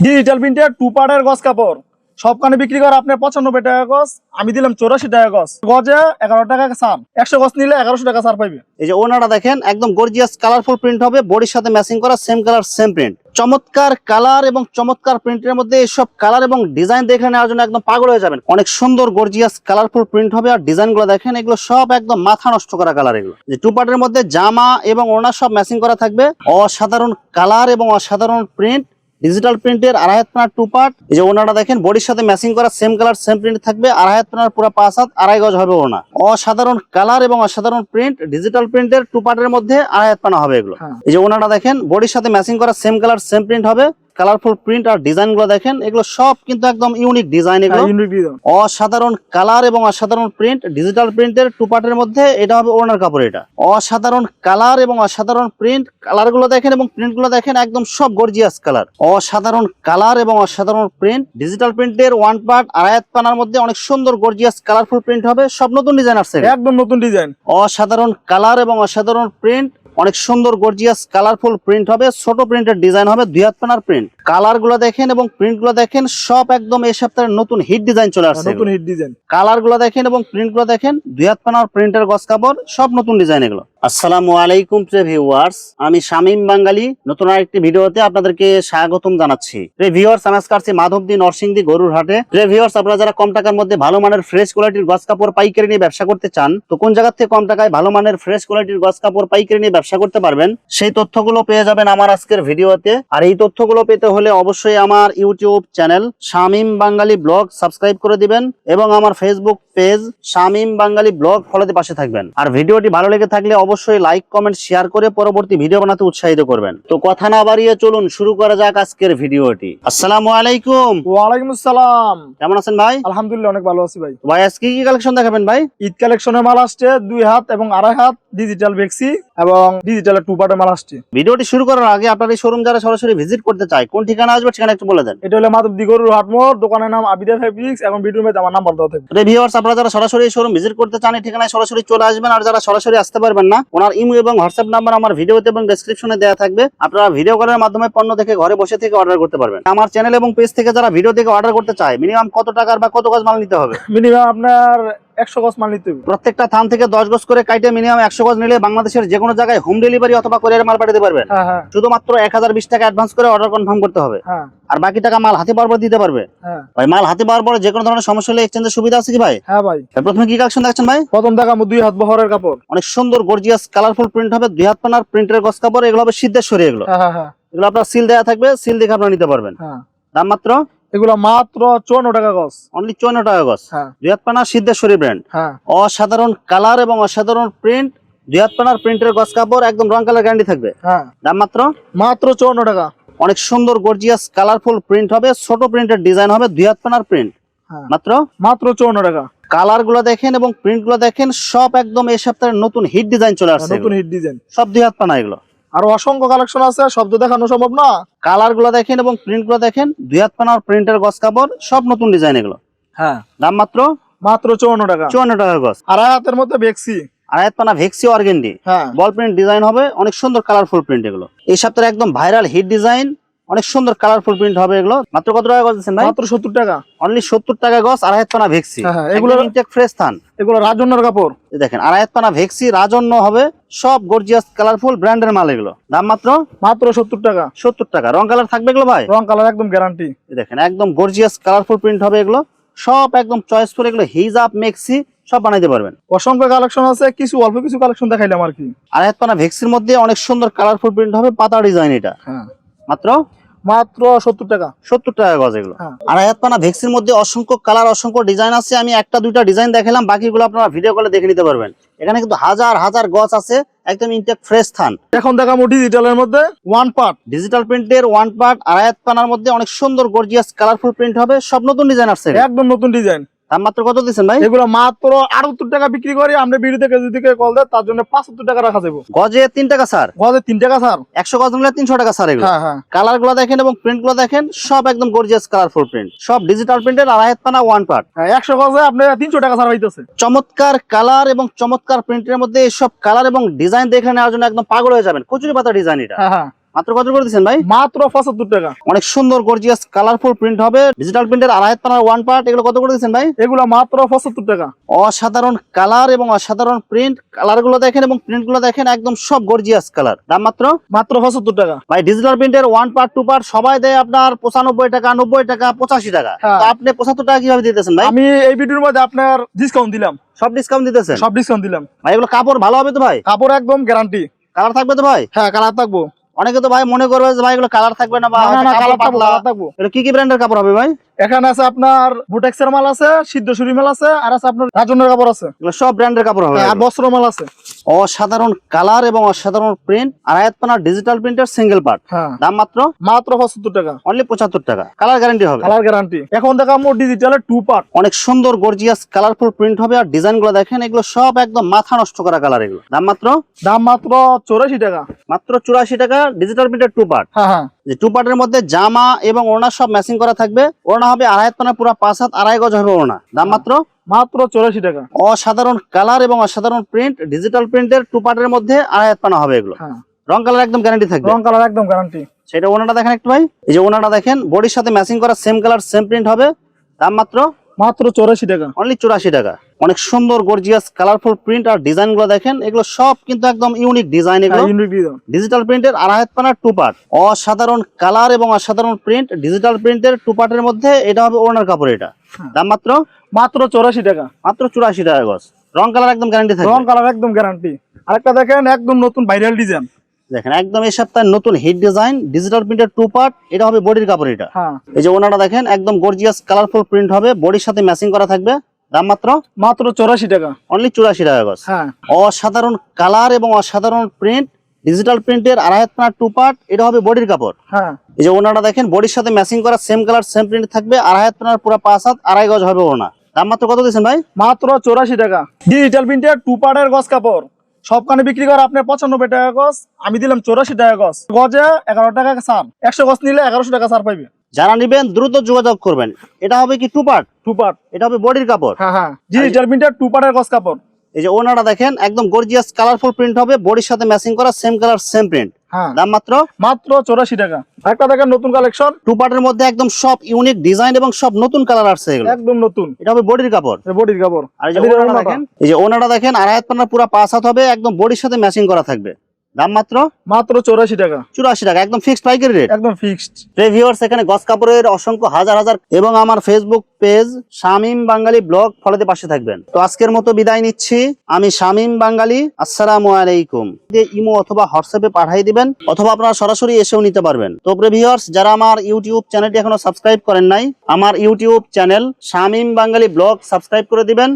Digital প্রিন্টের two পার্টের গজ কাপড়। সবখানে বিক্রি করে আপনার পঁচানব্বই টাকা গজ আমি দিলাম চৌরাশি টাকা গজ গজে এগারো টাকা ছাড়। একশো গজ নিলে এগারোশো টাকা ছাড় পাইবে। এই যে ওনাটা দেখেন, একদম গর্জিয়াস কালারফুল প্রিন্ট হবে বডির সাথে ম্যাচিং করা সেম কালার সেম প্রিন্ট চমৎকার কালার এবং চমৎকার প্রিন্টের মধ্যে এসব কালার এবং ডিজাইন দেখে নেওয়ার জন্য একদম পাগল হয়ে যাবেন। অনেক সুন্দর গর্জিয়াস কালারফুল প্রিন্ট হবে আর ডিজাইনগুলো দেখেন, এগুলো সব একদম মাথা নষ্ট করা কালার এগুলো। যে টু পার্টের মধ্যে জামা এবং ওনা সব ম্যাচিং করা থাকবে। অসাধারণ কালার এবং অসাধারণ প্রিন্ট ডিজিটাল প্রিন্টের আড়াই হাত পানার টু পার্ট এই যে ওনারা দেখেন বডির সাথে ম্যাচিং করা সেম কালার সেম প্রিন্ট থাকবে। আড়াই হাত পানার পুরো পাঁচ হাত আড়াই গজ হবে ওনা অসাধারণ কালার এবং অসাধারণ প্রিন্ট ডিজিটাল প্রিন্টের টু পার্টের মধ্যে আড়াই হাত পানা হবে এগুলো। হ্যাঁ। এই যে ওনারা দেখেন বডির সাথে ম্যাচিং করা সেম কালার সেম প্রিন্ট হবে। কালারফুল প্রিন্ট আর ডিজাইনগুলো দেখেন এগুলো সব কিন্তু একদম ইউনিক ডিজাইন এগুলো। অসাধারণ কালার এবং অসাধারণ প্রিন্ট ডিজিটাল প্রিন্টের টু পার্টের মধ্যে এটা হবে ওনার কাপড় এটা। অসাধারণ কালার এবং অসাধারণ প্রিন্ট কালারগুলো দেখেন এবং প্রিন্টগুলো দেখেন একদম সব গর্জিয়াস কালার। অসাধারণ কালার এবং অসাধারণ প্রিন্ট ডিজিটাল প্রিন্টের ওয়ান পার্ট আড়ায়াত পানার মধ্যে অনেক সুন্দর গর্জিয়াস কালারফুল প্রিন্ট হবে সব নতুন ডিজাইন আসছে। একদম নতুন ডিজাইন। অসাধারণ কালার এবং অসাধারণ প্রিন্ট অনেক সুন্দর গর্জিয়াস কালারফুল প্রিন্ট হবে। ছোট প্রিন্টের ডিজাইন হবে দুই হাত পানার প্রিন্ট কালারগুলো দেখেন এবং প্রিন্টগুলো দেখেন সব একদম এই সপ্তাহের নতুন হিট ডিজাইন চলে আসছে। নতুন হিট ডিজাইন কালারগুলো দেখেন এবং প্রিন্টগুলো দেখেন দুই হাত পানার প্রিন্টের গস কাপড় সব নতুন ডিজাইন এগুলো। আসসালামু আলাইকুম প্রিয় ভিউয়ার্স আমি শামীম বাঙ্গালি। নতুন আরেকটি ভিডিওতে আপনাদেরকে স্বাগতম জানাচ্ছি। প্রিয় ভিউয়ার্স আমি আজকে মাধবদী নরসিংদী গরুর হাটে। প্রিয় ভিউয়ার্স আপনারা যারা কম টাকার মধ্যে ভালো মানের ফ্রেশ কোয়ালিটির গস কাপড় পাইকারি নিয়ে ব্যবসা করতে চান তো কোন জায়গা থেকে কম টাকায় ভালো মানের ফ্রেশ কোয়ালিটির গস কাপড় পাইকারি নিয়ে ব্যবসা করতে পারবেন সেই তথ্যগুলো পেয়ে যাবেন আমার আজকের ভিডিওতে। আর এই তথ্যগুলো পেতে হলে অবশ্যই আমার YouTube channel Shamim Bangali blog subscribe করে দিবেন এবং আমার Facebook page Shamim Bangali blog ফলোতে পাশে থাকবেন। আর ভিডিওটি ভালো লেগে থাকলে অবশ্যই লাইক কমেন্ট শেয়ার করে পরবর্তী ভিডিও বানাতে উৎসাহিত করবেন। তো কথা না বাড়িয়ে চলুন শুরু করা যাক আজকের ভিডিওটি। আসসালামু আলাইকুম। ওয়ালাইকুম আসসালাম। কেমন আছেন ভাই? আলহামদুলিল্লাহ অনেক ভালো আছি ভাই। ভাই আজকে কি কালেকশন দেখাবেন ভাই? ঈদ কালেকশনের মাল আসছে দুই হাত এবং আড়াই হাত ডিজিটাল ভেক্সি এবং ডিজিটাল টু পার্টের মাল আসছে। ভিডিওটি শুরু করার আগে আপনার এই শোরুম যারা সরাসরি ভিজিট করতে চায় কোন ঠিকানা আসবে ঠিকানা একটু বলে দেন। এটা হলো মাধব দিগরুর হাটমোর দোকানের নাম আবিদা ফেব্রিক্স এবং ভিডিওর মধ্যে আমার নাম্বার দেওয়া থাকবে। রিভিউয়ার্স আপনারা যারা সরাসরি এই শোরুম ভিজিট করতে চান এই ঠিকানায় সরাসরি চলে আসবেন আর যারা সরাসরি আসতে পারবেন না ওনার ইমো এবং হোয়াটসঅ্যাপ নাম্বার আমার ভিডিওতে এবং ডেসক্রিপশনে দেওয়া থাকবে। আপনারা ভিডিও কলের মাধ্যমে পণ্য দেখে ঘরে বসে থেকে অর্ডার করতে পারবেন। আমার চ্যানেল এবং পেজ থেকে যারা ভিডিও থেকে অর্ডার করতে চায় মিনিমাম কত টাকার বা কত গজ মাল নিতে হবে? মিনিমাম আপনার একশো গজ মাল নিতে হবে। প্রত্যেকটা থান থেকে দশ গজ করে কাইটে মিনিমাম একশো গজ নিলে বাংলাদেশের যে কোনো জায়গায় হোম ডেলিভারি অথবা কোরিয়ার মাল পাঠাতে পারবেন। হ্যাঁ হ্যাঁ। শুধুমাত্র এক হাজার বিশ টাকা অ্যাডভান্স করে অর্ডার কনফার্ম করতে হবে। হ্যাঁ। আর বাকি টাকা মাল হাতে পাওয়ার পর দিতে পারবে। ভাই মাল হাতে পাওয়ার পরে যে কোনো ধরনের সমস্যা হলে এক্সচেঞ্জের সুবিধা আছে কি ভাই? হ্যাঁ ভাই। প্রথমে কি কালেকশন দেখছেন ভাই? প্রথম দেখা দুই হাত বহরের কাপড়। অনেক সুন্দর গর্জিয়াস কালারফুল প্রিন্ট হবে। দুই হাত পানার প্রিন্টের গস কাপড় এগুলো হবে সিদ্ধেশ্বরী এগুলো। এগুলো আপনার সিল দেওয়া থাকবে সিল দেখে আপনারা নিতে পারবেন। দাম মাত্র এগুলো মাত্র চুয়ান্ন টাকা গজ। অনলি চুয়ান্ন টাকা হ্যাঁ। দুই হাত পানা সিদ্ধেশ্বরী ব্র্যান্ড অসাধারণ কালার এবং অসাধারণ প্রিন্ট দুই হাত পানার প্রিন্টের কাপড় একদম রং কালার গ্যারান্টি থাকবে। হ্যাঁ। দাম মাত্র? মাত্র চুয়ান্ন টাকা। অনেক সুন্দর গর্জিয়াস কালারফুল প্রিন্ট হবে ছোট প্রিন্টের ডিজাইন হবে দুই হাত পানার প্রিন্ট হ্যাঁ। মাত্র? মাত্র চুয়ান্ন টাকা। কালারগুলো দেখেন এবং প্রিন্টগুলো দেখেন সব একদম এই সপ্তাহের নতুন হিট ডিজাইন চলে আসছে নতুন হিট ডিজাইন সব দুই হাত পানা এগুলো। আর অসংখ্য কালেকশন আছে শব্দ দেখানো সম্ভব না। কালারগুলো দেখেন এবং প্রিন্টগুলো দেখেন দুই হাত পানার প্রিন্টের গছ কাপড় সব নতুন ডিজাইন এগুলো। হ্যাঁ। দাম মাত্র? মাত্র চুয়ান্ন টাকা। চুয়ান্ন টাকার গছ। আড়াই হাতের মধ্যে বেক্সি আড়াই পানা ভেক্সি অর্গেন্ডি বল প্রিন্ট ডিজাইন হবে অনেক সুন্দর কালারফুল প্রিন্ট এগুলো। এই একদম ভাইরাল হিট ডিজাইন অনেক সুন্দর কালারফুল প্রিন্ট হবে এগুলো। মাত্র কত টাকা গজ ভাই? মাত্র সত্তর টাকা। অনলি সত্তর টাকা গস আড়াই হাত পানা ভেক্সি। হ্যাঁ, হ্যাঁ, এগুলো- ইনটেক ফ্রেশ থান এগুলো রাজন্যর কাপড়। দেখেন আড়াই হাত পানা ভেক্সি রাজন্য হবে সব গর্জিয়াস কালারফুল ব্র্যান্ডের মাল এগুলো। দাম মাত্র? মাত্র সত্তর টাকা। সত্তর টাকা। রং কালার থাকবে এগুলো ভাই? রং কালার একদম গ্যারান্টি দেখেন একদম গর্জিয়াস কালারফুল প্রিন্ট হবে এগুলো। সব একদম চয়েস করে এগুলো হিজাব মেক্সি সব বানাইতে পারবেন। অসংখ্য কালেকশন আছে কিছু অল্প কিছু কালেকশন দেখাইলাম আর কি। আর এক পানা ভেক্সির মধ্যে অনেক সুন্দর কালারফুল প্রিন্ট হবে পাতা ডিজাইন এটা। হ্যাঁ। মাত্র? মাত্র সত্তর টাকা। সত্তর টাকা গজ এগুলো। হ্যাঁ। আর পানা ভেক্সির মধ্যে অসংখ্য কালার অসংখ্য ডিজাইন আছে। আমি একটা দুইটা ডিজাইন দেখালাম বাকিগুলো আপনারা ভিডিও কলে দেখে নিতে পারবেন। এখানে কিন্তু হাজার হাজার গজ আছে একদম ইনটেক ফ্রেশ থান। এখন দেখাবো ডিজিটালের মধ্যে ওয়ান পার্ট ডিজিটাল প্রিন্টের ওয়ান পার্ট আড়ায়াত পানার মধ্যে অনেক সুন্দর গর্জিয়াস কালারফুল প্রিন্ট হবে। সব নতুন ডিজাইন আসছে একদম নতুন ডিজাইন মাত্র কত দিচ্ছেন ভাই? এগুলো মাত্র আটাত্তর টাকা বিক্রি করি আমরা বিড়ি থেকে যদি কল দেয় তার জন্য পাঁচাত্তর টাকা রাখা যাব। গজে তিন টাকা স্যার। গজে তিন টাকা স্যার। একশো গজ নিলে তিনশো টাকা স্যার এগুলো। হ্যাঁ হ্যাঁ। কালারগুলো দেখেন এবং প্রিন্টগুলো দেখেন সব একদম গর্জিয়াস কালারফুল প্রিন্ট সব ডিজিটাল প্রিন্টের আড়াই পানা ওয়ান পার্ট একশো গজে আপনি তিনশো টাকা স্যার হইতেছে। চমৎকার কালার এবং চমৎকার প্রিন্টের মধ্যে সব কালার এবং ডিজাইন দেখে নেওয়ার জন্য একদম পাগল হয়ে যাবেন। কচুরি পাতা ডিজাইন এটা হ্যাঁ। মাত্র কত করে দিচ্ছেন ভাই? মাত্র পঁচাত্তর টাকা। অনেক সুন্দর গর্জিয়াস কালারফুল প্রিন্ট হবে। ডিজিটাল প্রিন্টের আড়াই পানার ওয়ান পার্ট এগুলো কত করে দিচ্ছেন ভাই? এগুলো মাত্র পঁচাত্তর টাকা। অসাধারণ কালার এবং অসাধারণ প্রিন্ট কালারগুলো দেখেন এবং প্রিন্টগুলো দেখেন একদম সব গর্জিয়াস কালার দাম মাত্র? মাত্র পঁচাত্তর টাকা। ভাই ডিজিটাল প্রিন্টের ওয়ান পার্ট টু পার্ট সবাই দেয় আপনার পঁচানব্বই টাকা নব্বই টাকা পঁচাশি টাকা। হ্যাঁ। আপনি পঁচাত্তর টাকা কীভাবে দিতেছেন ভাই? আমি এই ভিডিওর মধ্যে আপনার ডিসকাউন্ট দিলাম। সব ডিসকাউন্ট দিতেছেন? সব ডিসকাউন্ট দিলাম। ভাই এগুলো কাপড় ভালো হবে তো ভাই? কাপড় একদম গ্যারান্টি কালার থাকবে তো ভাই? হ্যাঁ কালার থাকব। অনেকে তো ভাই মনে করবে যে ভাই এগুলো কালার থাকবে না বা কালার থাকব এগুলো কি কি ব্র্যান্ডের কাপড় হবে ভাই? এখানে আছে আপনার বুটেক্সের মাল আছে সিদ্ধেশ্বরী মাল আছে আর আছে আপনার রাজনের কাপড় আছে। সব ব্র্যান্ডের কাপড় হবে। আর বস্ত্র মাল আছে। অসাধারণ কালার এবং অসাধারণ প্রিন্ট আড়াইয়াত পানার ডিজিটাল প্রিন্টের সিঙ্গেল পার্ট হ্যাঁ। দাম মাত্র মাত্র পঁচাত্তর টাকা। অনলি পঁচাত্তর টাকা। কালার গ্যারান্টি হবে। কালার গ্যারান্টি এখন দেখা মোট ডিজিটালের টু পার্ট অনেক সুন্দর গর্জিয়াস কালারফুল প্রিন্ট হবে আর ডিজাইনগুলো দেখেন এগুলো সব একদম মাথা নষ্ট করা কালার এগুলো। দাম মাত্র দাম মাত্র চৌরাশি টাকা। মাত্র চুরাশি টাকা ডিজিটাল প্রিন্টের টু পার্ট হ্যাঁ হ্যাঁ। যে টু পার্টের মধ্যে জামা এবং ওড়না সব ম্যাচিং করা থাকবে। ওড়না হবে আড়াই তোনা পুরো পাঁচ হাত আড়াই গজ হবে ওড়না। দাম মাত্র? মাত্র চৌরাশি টাকা। অসাধারণ কালার এবং অসাধারণ প্রিন্ট ডিজিটাল প্রিন্টের টু পার্টের মধ্যে আড়াই হাত পানা হবে এগুলো। হ্যাঁ। রং কালার একদম গ্যারান্টি থাকবে। রং কালার একদম গ্যারান্টি সেটা ওনাটা দেখেন একটু ভাই। এই যে ওনাটা দেখেন বডির সাথে ম্যাচিং করা সেম কালার সেম প্রিন্ট হবে। দাম মাত্র মাত্র চৌরাশি টাকা। অনলি চুরাশি টাকা। অনেক সুন্দর গর্জিয়াস কালারফুল প্রিন্ট আর ডিজাইনগুলো দেখেন। এগুলো সব কিন্তু একদম ইউনিক ডিজাইন এগুলো। ডিজিটাল প্রিন্টের আড়াই পানার টু পার্ট অসাধারণ কালার এবং অসাধারণ প্রিন্ট ডিজিটাল প্রিন্টের টু পার্টের মধ্যে এটা হবে ওনার কাপড় এটা। হ্যাঁ। দাম মাত্র? মাত্র চৌরাশি টাকা। মাত্র চুরাশি টাকা গজ। রং কালার একদম গ্যারান্টি থাকে রং কালার একদম গ্যারান্টি আরেকটা দেখেন একদম নতুন ভাইরাল ডিজাইন দেখেন একদম এই সপ্তাহে নতুন হিট ডিজাইন ডিজিটাল প্রিন্টের টু পার্ট এটা হবে বডির কাপড় এটা। হ্যাঁ। এই যে ওনাটা দেখেন একদম গর্জিয়াস কালারফুল প্রিন্ট হবে বডির সাথে ম্যাচিং করা থাকবে। দাম মাত্র মাত্র চৌরাশি টাকা। অনলি চুরাশি টাকা গজ হ্যাঁ। অসাধারণ কালার এবং অসাধারণ প্রিন্ট ডিজিটাল প্রিন্টের আড়াই পানার টু পার্ট এটা হবে বডির কাপড়। হ্যাঁ। এই যে ওনাটা দেখেন বডির সাথে ম্যাচিং করা সেম কালার সেম প্রিন্ট থাকবে আড়াই হাত পুরো পাঁচ হাত আড়াই গজ হবে ওনা দাম মাত্র কত দিয়েছেন ভাই? মাত্র চৌরাশি টাকা। ডিজিটাল প্রিন্টের টু পার্টের গজ কাপড়। সবখানে বিক্রি করে আপনার পঁচানব্বই টাকা গজ আমি দিলাম চৌরাশি টাকা গজ। গজে এগারো টাকা ছাড়। একশো গজ নিলে এগারোশো টাকা সার পাইবে। যারা নিবেন দ্রুত যোগাযোগ করবেন। এটা হবে কি টু পার্ট টু পার্ট এটা হবে বডির কাপড়। হ্যাঁ হ্যাঁ। প্রিন্টের টু পার্টের গজ কাপড়। এই যে ওনারা দেখেন একদম গর্জিয়াস কালারফুল প্রিন্ট হবে বডির সাথে ম্যাচিং করা সেম কালার সেম প্রিন্ট দাম মাত্র? মাত্র চৌরাশি টাকা। একটা দেখেন নতুন কালেকশন। টু পার্টের মধ্যে একদম সব ইউনিক ডিজাইন এবং সব নতুন কালার আসছে এগুলো। একদম নতুন। এটা হবে বডির কাপড়। বডির কাপড়। আর এই যে ওনাটা দেখেন এই যে ওনাটা দেখেন আড়াই হাত পুরো পাঁচ হাত হবে একদম বডির সাথে ম্যাচিং করা থাকবে। দাম মাত্র? মাত্র চৌরাশি টাকা। চুরাশি টাকা একদম ফিক্সড পাইকারি রেট একদম ফিক্সড ভিউয়ার্স এখানে গস কাপড়ের অসংখ্য হাজার হাজার এবং আমার Facebook page Shamim Bangali blog ফলোতে পাশে থাকবেন। তো আজকের মতো বিদায় নিচ্ছি। আমি শামিম বাঙালি আসসালামু আলাইকুম। ইমো অথবা হোয়াটসঅ্যাপে পাঠিয়ে দিবেন অথবা আপনারা সরাসরি এসেও নিতে পারবেন। তো ভিউয়ার্স যারা আমার ইউটিউব চ্যানেলটি এখনও সাবস্ক্রাইব করেন নাই আমার YouTube channel Shamim Bangali blog subscribe করে দিবেন।